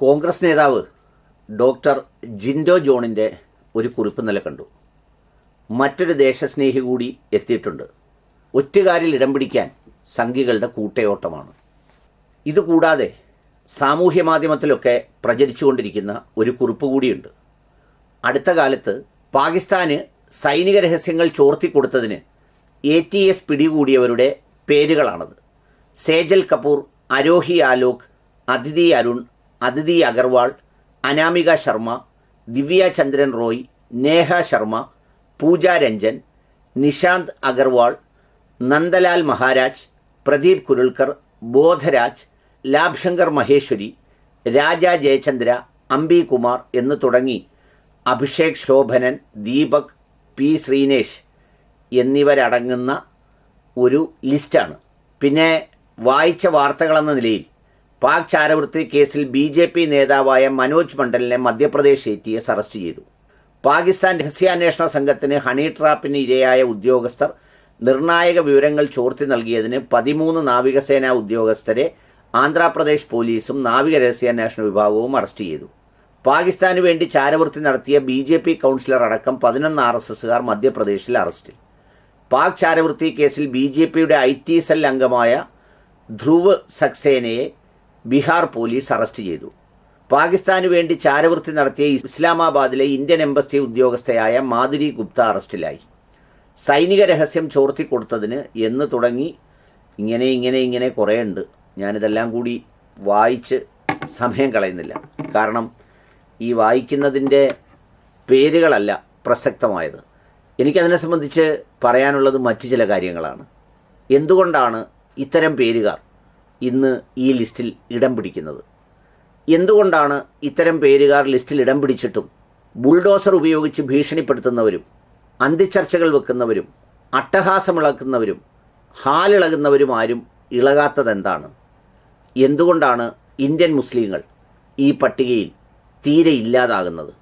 കോൺഗ്രസ് നേതാവ് ഡോക്ടർ ജിൻഡോ ജോണിന്റെ ഒരു കുറിപ്പ് നില കണ്ടു. മറ്റൊരു ദേശസ്നേഹി കൂടി എത്തിയിട്ടുണ്ട്. ഒറ്റുകാരിൽ ഇടം പിടിക്കാൻ സംഘികളുടെ കൂട്ടയോട്ടമാണ്. ഇതുകൂടാതെ സാമൂഹ്യ മാധ്യമത്തിലൊക്കെ പ്രചരിച്ചുകൊണ്ടിരിക്കുന്ന ഒരു കുറിപ്പ് കൂടിയുണ്ട്. അടുത്ത കാലത്ത് പാകിസ്ഥാന് സൈനിക രഹസ്യങ്ങൾ ചോർത്തിക്കൊടുത്തതിന് എ ടി എസ് പിടികൂടിയവരുടെ പേരുകളാണത്. സേജൽ കപൂർ അരോഹി ആലോക് അതിഥി അരുൺ അതിഥി അഗർവാൾ അനാമിക ശർമ്മ ദിവ്യ ചന്ദ്രൻ റോയ് നേഹ ശർമ്മ പൂജ രഞ്ജൻ നിഷാന്ത് അഗർവാൾ നന്ദലാൽ മഹാരാജ് പ്രദീപ് കുരുൾക്കർ ബോധരാജ് ലാബ്ശങ്കർ മഹേശ്വരി രാജ ജയചന്ദ്ര അംബി കുമാർ എന്ന് തുടങ്ങി അഭിഷേക് ശോഭനൻ ദീപക് പി ശ്രീനേഷ് എന്നിവരടങ്ങുന്ന ഒരു ലിസ്റ്റാണ്. പിന്നെ വായിച്ച വാർത്തകളെന്ന നിലയിൽ പാക് ചാരവൃത്തി കേസിൽ ബി ജെ പി നേതാവായ Manoj മണ്ഡലിനെ Madhya Pradesh A T S arrest ചെയ്തു. പാകിസ്ഥാൻ രഹസ്യാന്വേഷണ സംഘത്തിന് ഹണി ട്രാപ്പിന് ഇരയായ ഉദ്യോഗസ്ഥർ നിർണായക വിവരങ്ങൾ ചോർത്തി നൽകിയതിന് പതിമൂന്ന് നാവികസേനാ ഉദ്യോഗസ്ഥരെ ആന്ധ്രാപ്രദേശ് പോലീസും നാവിക രഹസ്യാന്വേഷണ വിഭാഗവും അറസ്റ്റ് ചെയ്തു. പാകിസ്ഥാന് വേണ്ടി ചാരവൃത്തി നടത്തിയ ബി ജെ പി കൗൺസിലർ അടക്കം പതിനൊന്ന് ആർ എസ് എസുകാർ മധ്യപ്രദേശിൽ അറസ്റ്റിൽ. പാക് ചാരവൃത്തി കേസിൽ ബി ജെ പിയുടെ ഐ ടി സെൽ അംഗമായ ധ്രുവ് സക്സേനയെ ബീഹാർ പോലീസ് അറസ്റ്റ് ചെയ്തു. പാകിസ്ഥാനു വേണ്ടി ചാരവൃത്തി നടത്തിയ ഇസ്ലാമാബാദിലെ ഇന്ത്യൻ എംബസി ഉദ്യോഗസ്ഥയായ മാധുരി ഗുപ്ത അറസ്റ്റിലായി. സൈനിക രഹസ്യം ചോർത്തിക്കൊടുത്തതിന് എന്ന് തുടങ്ങി ഇങ്ങനെ ഇങ്ങനെ ഇങ്ങനെ കുറേ ഉണ്ട് ഞാനിതെല്ലാം കൂടി വായിച്ച് സമയം കളയുന്നില്ല. കാരണം ഈ വായിക്കുന്നതിന്റെ പേരുകളല്ല പ്രസക്തമായത്. എനിക്കതിനെ സംബന്ധിച്ച് പറയാനുള്ളത് മറ്റു ചില കാര്യങ്ങളാണ്. എന്തുകൊണ്ടാണ് ഇത്തരം പേരുകാർ ഇന്ന് ഈ ലിസ്റ്റിൽ ഇടം പിടിക്കുന്നത്. എന്തുകൊണ്ടാണ് ഇത്തരം പേരുകാർ ലിസ്റ്റിൽ ഇടം പിടിച്ചിട്ടും ബുൾഡോസർ ഉപയോഗിച്ച് ഭീഷണിപ്പെടുത്തുന്നവരും അന്തിച്ചർച്ചകൾ വെക്കുന്നവരും അട്ടഹാസമിളക്കുന്നവരും ഹാലിളകുന്നവരും ആരും ഇളകാത്തതെന്താണ്? എന്തുകൊണ്ടാണ് ഇന്ത്യൻ മുസ്ലിങ്ങൾ ഈ പട്ടികയിൽ തീരെ ഇല്ലാതാകുന്നത്?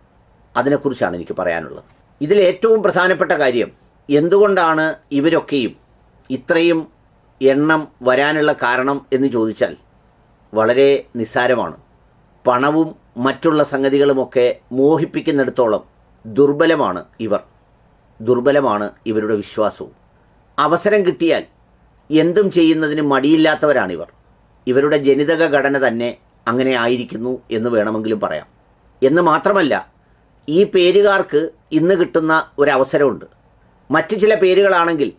അതിനെക്കുറിച്ചാണ് എനിക്ക് പറയാനുള്ളത്. ഇതിൽ ഏറ്റവും പ്രധാനപ്പെട്ട കാര്യം എന്തുകൊണ്ടാണ് ഇവരൊക്കെയും ഇത്രയും എണ്ണം വരാനുള്ള കാരണം എന്ന് ചോദിച്ചാൽ വളരെ നിസ്സാരമാണ്. പണവും മറ്റുള്ള സംഗതികളുമൊക്കെ മോഹിപ്പിക്കുന്നിടത്തോളം ദുർബലമാണ് ഇവർ. ദുർബലമാണ് ഇവരുടെ വിശ്വാസവും. അവസരം കിട്ടിയാൽ എന്തും ചെയ്യുന്നതിന് മടിയില്ലാത്തവരാണിവർ. ഇവരുടെ ജനിതക ഘടന തന്നെ അങ്ങനെ ആയിരിക്കുന്നു എന്ന് വേണമെങ്കിലും പറയാം. എന്ന് മാത്രമല്ല ഈ പേരുകാർക്ക് ഇന്ന് കിട്ടുന്ന ഒരവസരമുണ്ട് മറ്റു ചില പേരുകളാണെങ്കിൽ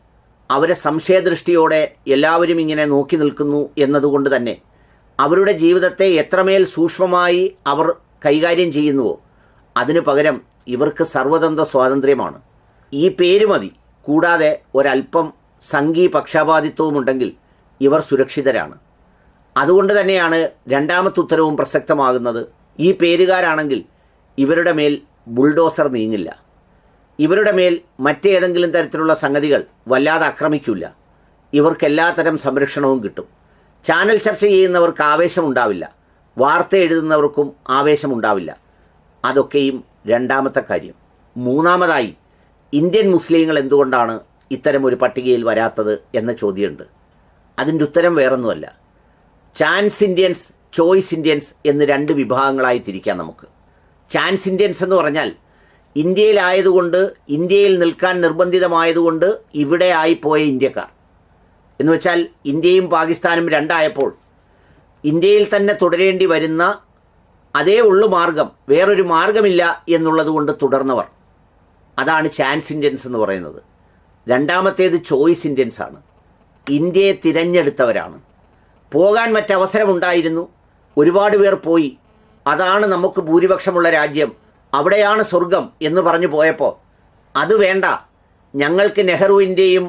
അവരെ സംശയദൃഷ്ടിയോടെ എല്ലാവരും ഇങ്ങനെ നോക്കി നിൽക്കുന്നു എന്നതുകൊണ്ട് തന്നെ അവരുടെ ജീവിതത്തെ എത്രമേൽ സൂക്ഷ്മമായി അവർ കൈകാര്യം ചെയ്യുന്നുവോ അതിനു പകരം ഇവർക്ക് സർവതന്ത്ര സ്വാതന്ത്ര്യമാണ്. ഈ പേര് മതി. കൂടാതെ ഒരല്പം സംഘീ പക്ഷപാതിത്വവുമുണ്ടെങ്കിൽ ഇവർ സുരക്ഷിതരാണ്. അതുകൊണ്ട് തന്നെയാണ് രണ്ടാമത്തെ ഉത്തരവും പ്രസക്തമാകുന്നത്. ഈ പേരുകാരാണെങ്കിൽ ഇവരുടെ മേൽ ബുൾഡോസർ നീങ്ങില്ല. ഇവരുടെ മേൽ മറ്റേതെങ്കിലും തരത്തിലുള്ള സംഗതികൾ വല്ലാതെ ആക്രമിക്കില്ല ഇവർക്ക് എല്ലാത്തരം സംരക്ഷണവും കിട്ടും. ചാനൽ ചർച്ച ചെയ്യുന്നവർക്ക് ആവേശമുണ്ടാവില്ല. വാർത്ത എഴുതുന്നവർക്കും ആവേശമുണ്ടാവില്ല. അതൊക്കെയും രണ്ടാമത്തെ കാര്യം. മൂന്നാമതായി ഇന്ത്യൻ മുസ്ലിങ്ങൾ എന്തുകൊണ്ടാണ് ഇത്തരം ഒരു പട്ടികയിൽ വരാത്തത് എന്ന ചോദ്യമുണ്ട്. അതിന്റെ ഉത്തരം വേറൊന്നുമല്ല. ചാൻസ് ഇന്ത്യൻസ് ചോയ്സ് ഇന്ത്യൻസ് എന്ന് രണ്ട് വിഭാഗങ്ങളായി തിരിക്കാം നമുക്ക്. ചാൻസ് ഇന്ത്യൻസ് എന്ന് പറഞ്ഞാൽ ഇന്ത്യയിലായതുകൊണ്ട് ഇന്ത്യയിൽ നിൽക്കാൻ നിർബന്ധിതമായതുകൊണ്ട് ഇവിടെ ആയിപ്പോയ ഇന്ത്യക്കാർ. എന്ന് വെച്ചാൽ ഇന്ത്യയും പാകിസ്ഥാനും രണ്ടായപ്പോൾ ഇന്ത്യയിൽ തന്നെ തുടരേണ്ടി വരുന്ന അതേ ഉള്ളു മാർഗം വേറൊരു മാർഗമില്ല എന്നുള്ളതുകൊണ്ട് തുടർന്നവർ. അതാണ് ചാൻസ് ഇന്ത്യൻസ് എന്ന് പറയുന്നത്. രണ്ടാമത്തേത് ചോയ്സ് ഇന്ത്യൻസ് ആണ്. ഇന്ത്യയെ തിരഞ്ഞെടുത്തവരാണ്. പോകാൻ മറ്റവസരമുണ്ടായിരുന്നു. ഒരുപാട് പേർ പോയി. അതാണ് നമുക്ക് ഭൂരിപക്ഷമുള്ള രാജ്യം. അവിടെയാണ് സ്വർഗം എന്ന് പറഞ്ഞു പോയപ്പോൾ അത് വേണ്ട. ഞങ്ങൾക്ക് നെഹ്റുവിന്റെയും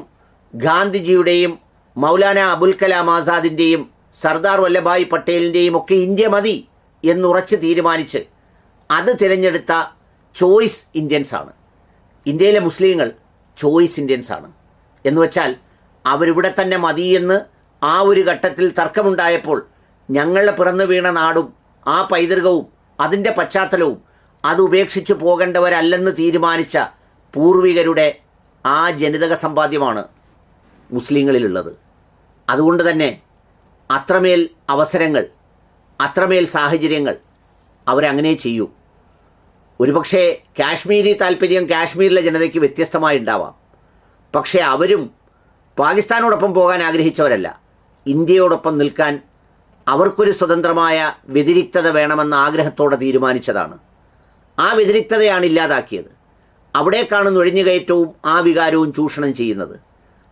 ഗാന്ധിജിയുടെയും മൗലാന അബുൽ കലാം ആസാദിന്റെയും സർദാർ വല്ലഭായ് പട്ടേലിന്റെയും ഒക്കെ ഇന്ത്യ മതി എന്നുറച്ച് തീരുമാനിച്ച് അത് തിരഞ്ഞെടുത്ത ചോയ്സ് ഇന്ത്യൻസാണ് ഇന്ത്യയിലെ മുസ്ലിങ്ങൾ ചോയ്സ് ഇന്ത്യൻസാണ് എന്ന് വെച്ചാൽ അവരിവിടെ തന്നെ മതി എന്ന് ആ ഒരു ഘട്ടത്തിൽ തർക്കമുണ്ടായപ്പോൾ ഞങ്ങളുടെ പിറന്നു വീണ നാടും ആ പൈതൃകവും അതിന്റെ പശ്ചാത്തലവും അത് ഉപേക്ഷിച്ചു പോകേണ്ടവരല്ലെന്ന് തീരുമാനിച്ച പൂർവികരുടെ ആ ജനിതക സമ്പാദ്യമാണ് മുസ്ലിങ്ങളിലുള്ളത്. അതുകൊണ്ട് തന്നെ അത്രമേൽ അവസരങ്ങൾ അത്രമേൽ സാഹചര്യങ്ങൾ അവരങ്ങനെ ചെയ്യൂ. ഒരുപക്ഷെ കാശ്മീരി താല്പര്യം കാശ്മീരിലെ ജനതയ്ക്ക് വ്യത്യസ്തമായി ഉണ്ടാവാം. പക്ഷേ അവരും പാകിസ്ഥാനോടൊപ്പം പോകാൻ ആഗ്രഹിച്ചവരല്ല. ഇന്ത്യയോടൊപ്പം നിൽക്കാൻ അവർക്കൊരു സ്വതന്ത്രമായ വ്യതിരിക്തത വേണമെന്ന ആഗ്രഹത്തോടെ തീരുമാനിച്ചതാണ്. ആ വ്യതിരിക്തതയാണ് ഇല്ലാതാക്കിയത്. അവിടേക്കാണ് നുഴഞ്ഞുകയറ്റവും ആ വികാരവും ചൂഷണം ചെയ്യുന്നത്.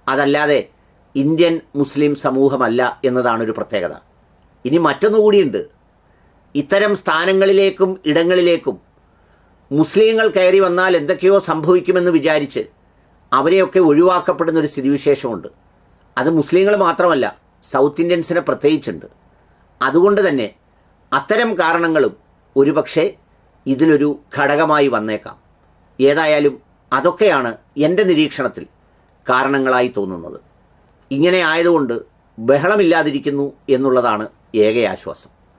അതല്ലാതെ ഇന്ത്യൻ മുസ്ലിം സമൂഹമല്ല എന്നതാണ് ഒരു പ്രത്യേകത. ഇനി മറ്റൊന്നുകൂടിയുണ്ട്. ഇത്തരം സ്ഥാനങ്ങളിലേക്കും ഇടങ്ങളിലേക്കും മുസ്ലിങ്ങൾ കയറി വന്നാൽ എന്തൊക്കെയോ സംഭവിക്കുമെന്ന് വിചാരിച്ച് അവരെയൊക്കെ ഒഴിവാക്കപ്പെടുന്ന ഒരു സ്ഥിതിവിശേഷമുണ്ട്. അത് മുസ്ലിങ്ങൾ മാത്രമല്ല സൗത്ത് ഇന്ത്യൻസിനെ പ്രത്യേകിച്ചുണ്ട്. അതുകൊണ്ട് തന്നെ അത്തരം കാരണങ്ങളും ഒരുപക്ഷെ ഇതിലൊരു ഘടകമായി വന്നേക്കാം. ഏതായാലും അതൊക്കെയാണ് എന്റെ നിരീക്ഷണത്തിൽ കാരണങ്ങളായി തോന്നുന്നത്. ഇങ്ങനെ ആയതുകൊണ്ട് ബഹളമില്ലാതിരിക്കുന്നു എന്നുള്ളതാണ് ഏക ആശ്വാസം.